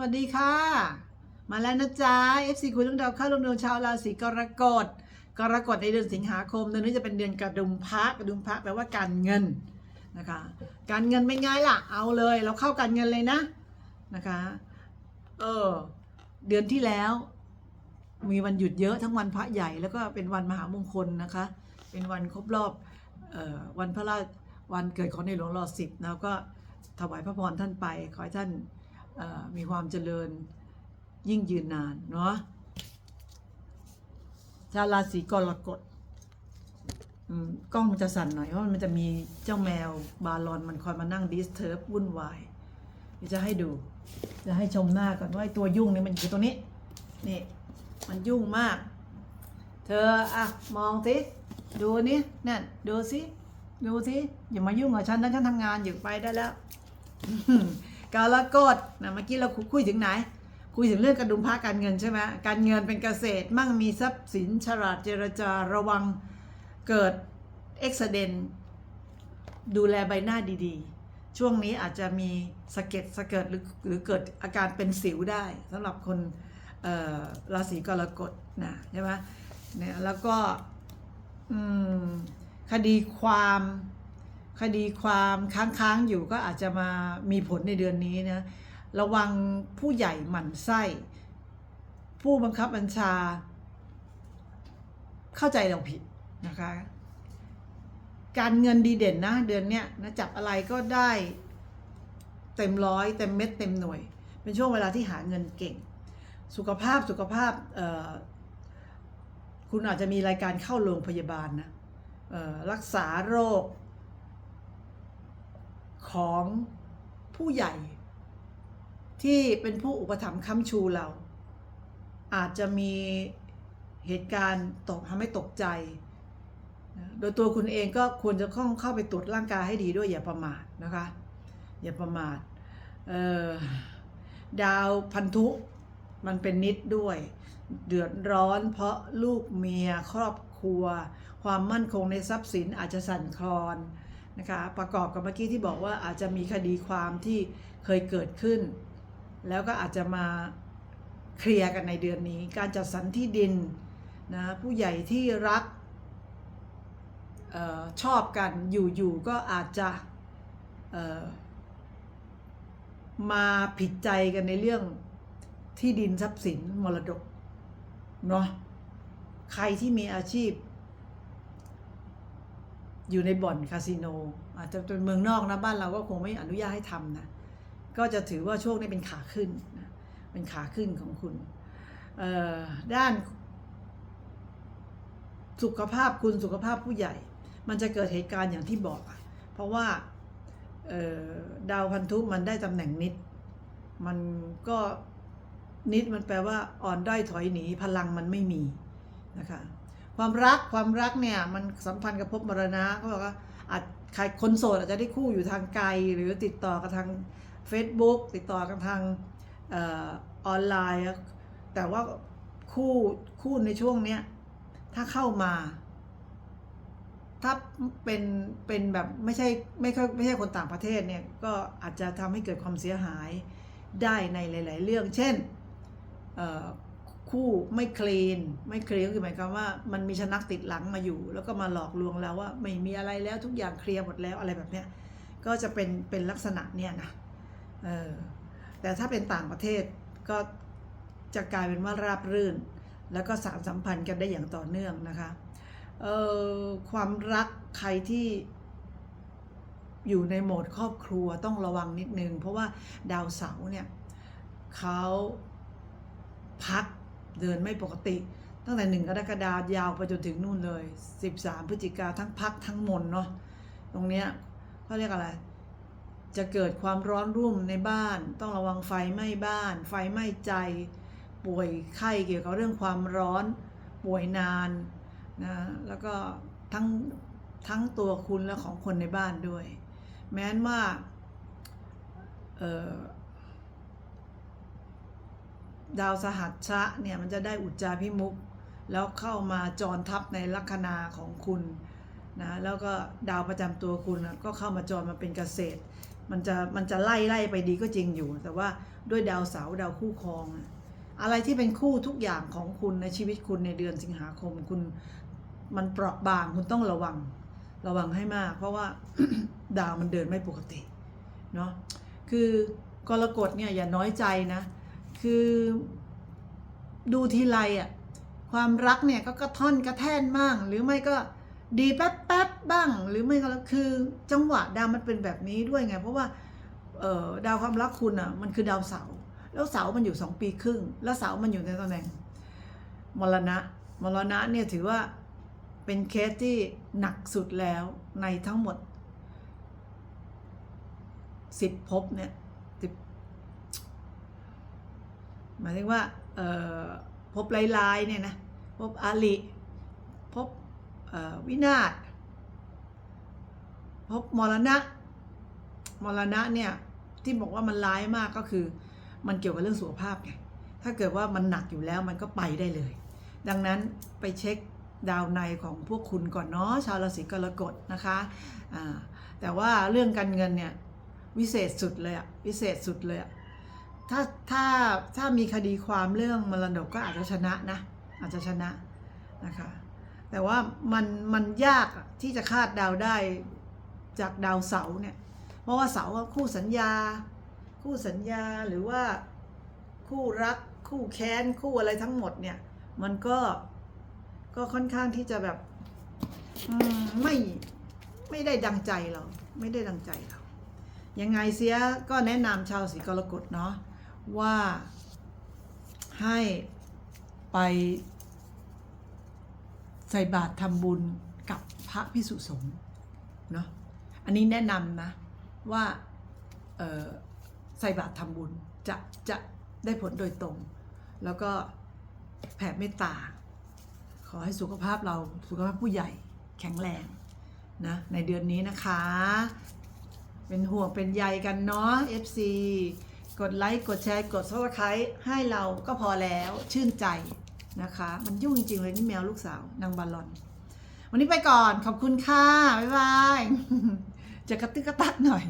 วัสดีค่ะ มาแล้วนะจ๊ะ FC คุยเรื่องดาวเข้าลงดวงชาวราศีกรกฎ กรกฎในเดือนสิงหาคมเดือนนี้จะเป็นเดือนกระดุมพระกระดุมพระแปลว่าการเงินนะคะ การเงินเป็นไงล่ะ เอาเลย เราเข้าการเงินเลยนะนะคะ เออ เดือนที่แล้ว มีวันหยุดเยอะทั้งวันพระใหญ่แล้วก็เป็นวันมหามงคลนะคะ เป็นวันครบรอบออวันพระราชวันเกิดของในหลวงรอสิบแล้วก็ถวายพระพรท่านไป ขอให้ท่าน มีความเจริญยิ่งยืนนานเนาะชาวราศีกรกฎกล้องมันจะสั่นหน่อยเพราะมันจะมีเจ้าแมวบาลอนมันคอยมานั่งดิสเทิร์บวุ่นวายจะให้ดู จะให้ชมหน้าก่อนว่าตัวยุ่งเนี่ยมันอยู่ตรงนี้ นี่มันยุ่งมาก เธออะมองสิดูนี่นั่นดูสิดูสิอย่ามายุ่งกับฉันนะฉันทำงานอยู่ไปได้แล้ว กาลกฎนะเมื่อกี้เราคุยถึงไหน คุยถึงเรื่องกระดุมพระการเงินใช่ไหมการเงินเป็นเกษตรมั่งมีทรัพย์สินฉลาดเจรจาระวังเกิดเอ็กซ์เดนดูแลใบหน้าดีๆ ช่วงนี้อาจจะมีสะเก็ดสะเกิดหรือหรือเกิดอาการเป็นสิวได้สำหรับคนราศีกรกฎนะใช่ไหมเนี่ยแล้วก็คดีความ คดีความค้างๆอยู่ก็อาจจะมามีผลในเดือนนี้นะระวังผู้ใหญ่หมั่นไส้ ผู้บังคับบัญชา เข้าใจเราผิดนะคะ การเงินดีเด่นนะเดือนเนี้ยนะจับอะไรก็ได้เต็มร้อยเต็มเม็ดเต็มหน่วย เป็นช่วงเวลาที่หาเงินเก่ง สุขภาพสุขภาพคุณอาจจะมีรายการเข้าโรงพยาบาลนะรักษาโรค ของผู้ใหญ่ ที่เป็นผู้อุปถัมภ์ค้ำชูเรา อาจจะมีเหตุการณ์ตกทำให้ตกใจ โดยตัวคุณเองก็ควรจะเข้าเข้าไปตรวจร่างกายให้ดีด้วยอย่าประมาทนะคะ อย่าประมาทดาวพันธุมันเป็นนิดด้วย เดือดร้อนเพราะลูกเมียครอบครัว ความมั่นคงในทรัพย์สินอาจจะสั่นคลอน นะคะประกอบกับเมื่อกี้ที่บอกว่าอาจจะมีคดีความที่เคยเกิดขึ้น แล้วก็อาจจะมาเคลียร์กันในเดือนนี้ การจัดสรรที่ดินนะผู้ใหญ่ที่รักออชอบกันอยู่ๆก็อาจจะมาผิดใจกันในเรื่องที่ดินทรัพย์สินมรดกเนาะใครที่มีอาชีพ อยู่ในบ่อนคาสิโนอาจจะเป็นเมืองนอกนะบ้านเราก็คงไม่อนุญาตให้ทำนะก็จะถือว่าช่วงนี้เป็นขาขึ้นนะเป็นขาขึ้นของคุณด้านสุขภาพคุณสุขภาพผู้ใหญ่ มันจะเกิดเหตุการณ์อย่างที่บอกเพราะว่าดาวพันธุมันได้ตำแหน่งนิด มันก็นิดมันแปลว่าอ่อนด้อยถอยหนีพลังมันไม่มีนะคะ ความรักความรักเนี่ยมันสัมพันธ์กับภพมรณะเขาบอกว่าอาจใครคนโสดอาจจะได้คู่อยู่ทางไกล หรือติดต่อกับทาง Facebook ติดต่อกันทางออนไลน์ แต่ว่าคู่คู่ในช่วงเนี้ยถ้าเข้ามา ถ้าเป็นเป็นแบบไม่ใช่ไม่ค่อยไม่ใช่คนต่างประเทศเนี่ยก็อาจจะทำให้เกิดความเสียหายได้ในหลาย ๆ เรื่อง เช่นเคู่ไม่เคลีนไม่เคลีนก็คือหมายความว่ามันมีชนักติดหลังมาอยู่ แล้วก็มาหลอกลวงเราว่าไม่มีอะไรแล้วทุกอย่างเคลียร์หมดแล้วอะไรแบบเนี้ยก็จะเป็นเป็นลักษณะเนี่ยนะเออแต่ถ้าเป็นต่างประเทศก็จะกลายเป็นว่าราบรื่น แล้วก็สารสัมพันธ์กันได้อย่างต่อเนื่องนะคะเออความรักใครที่อยู่ในโหมดครอบครัวต้องระวังนิดนึง เพราะว่าดาวเสาร์เนี่ยเขาพัก เดินไม่ปกติ ตั้งแต่หนึ่งกรกฎาคมยาวไปจนถึงนู่นเลย 13 พฤศจิกาทั้งพักทั้งมนเนาะตรงเนี้ยเขาเรียกอะไร จะเกิดความร้อนรุ่มในบ้าน ต้องระวังไฟไหม้บ้าน ไฟไหม้ใจ ป่วยไข้เกี่ยวกับเรื่องความร้อน ป่วยนานนะแล้วก็ทั้งทั้งตัวคุณและของคนในบ้านด้วย แม้นว่าเออ ดาวสหัสชะเนี่ยมันจะได้อุจจาพิมุกแล้วเข้ามาจรทับในลัคนาของคุณนะแล้วก็ดาวประจำตัวคุณก็เข้ามาจรมาเป็นเกษตร มันจะมันจะไล่ไล่ไปดีก็จริงอยู่ แต่ว่าด้วยดาวเสาดาวคู่ครองอะอะไรที่เป็นคู่ทุกอย่างของคุณในชีวิตคุณในเดือนสิงหาคมคุณมันเปราะบางคุณต้องระวังระวังให้มาก เพราะว่าดาวมันเดินไม่ปกติเนาะคือกรกฎเนี่ยอย่าน้อยใจนะ คือดูทีไรอะความรักเนี่ยก็กระท่อนกระแท่นบ้างหรือไม่ก็ดีแป๊บแป๊บบ้าง หรือไม่ก็คือจังหวะดาวมันเป็นแบบนี้ด้วยไง เพราะว่าเดาวความรักคุณอะมันคือดาวเสาร์แล้วเสาร์มันอยู่สองปีครึ่ง แล้วเสาร์มันอยู่ในตำแหน่งมรณะมรณะเนี่ยถือว่าเป็นเคสที่หนักสุดแล้วในทั้งหมดสิบภพเนี่ยสิบ หมายถึงว่าพบลายๆเนี่ยนะพบอาลิพบวินาศพบมรณะมรณะเนี่ยที่บอกว่ามันร้ายมากก็คือ มันเกี่ยวกับเรื่องสุขภาพไงถ้าเกิดว่ามันหนักอยู่แล้วมันก็ไปได้เลย ดังนั้นไปเช็คดาวในของพวกคุณก่อนเนาะชาวราศีกรกฎนะคะแต่ว่าเรื่องการเงินเนี่ยวิเศษสุดเลยอะวิเศษสุดเลยอะ ถ้าถ้าถ้ามีคดีความเรื่องมรดกก็อาจจะชนะนะอาจจะชนะนะคะแต่ว่ามันมันยากที่จะคาดดาวได้จากดาวเสาร์เนี่ยเพราะว่าเสาร์คู่สัญญา คู่สัญญาหรือว่าคู่รักคู่แค้นคู่อะไรทั้งหมดเนี่ย มันก็ก็ค่อนข้างที่จะแบบไม่ไม่ได้ดังใจเราไม่ได้ดังใจเรายังไงเสียก็แนะนำชาวสีกรกฎเนาะ ว่าให้ไปใส่บาตรทำบุญกับพระพิสุสงฆ์เนาะอันนี้แนะนำนะว่าใส่บาตรทำบุญจะจะได้ผลโดยตรง แล้วก็แผ่เมตตา ขอให้สุขภาพเราสุขภาพผู้ใหญ่แข็งแรงนะในเดือนนี้นะคะ เป็นห่วงเป็นใยกันเนาะ FC กดไลค์กดแชร์กดซับสไครต์ให้เราก็พอแล้วชื่นใจนะคะ มันยุ่งจริงๆเลยนี่แมวลูกสาวนางบาลอน วันนี้ไปก่อนขอบคุณค่ะ บ๊ายบายจะกระตึกกระตักหน่อย